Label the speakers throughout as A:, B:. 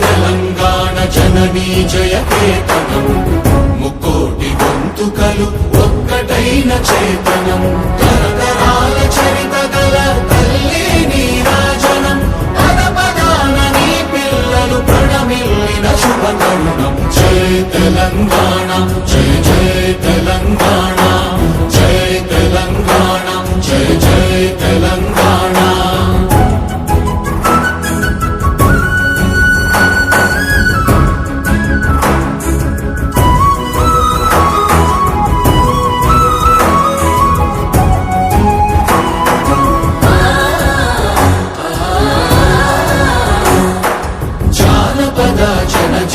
A: తెలంగాణ జననీ జయ కేతనం ముక్కోటి గొంతుకలు ఒక్కటైన చేతనం. తరతరాల చరిత గల తల్లి నీరాజనం. పదపదాన నీ పిల్లలు ప్రణమిల్లిన శుభ తరుణం. జయ తెలంగాణ జయ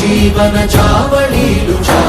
A: జీవన చావళీలు చా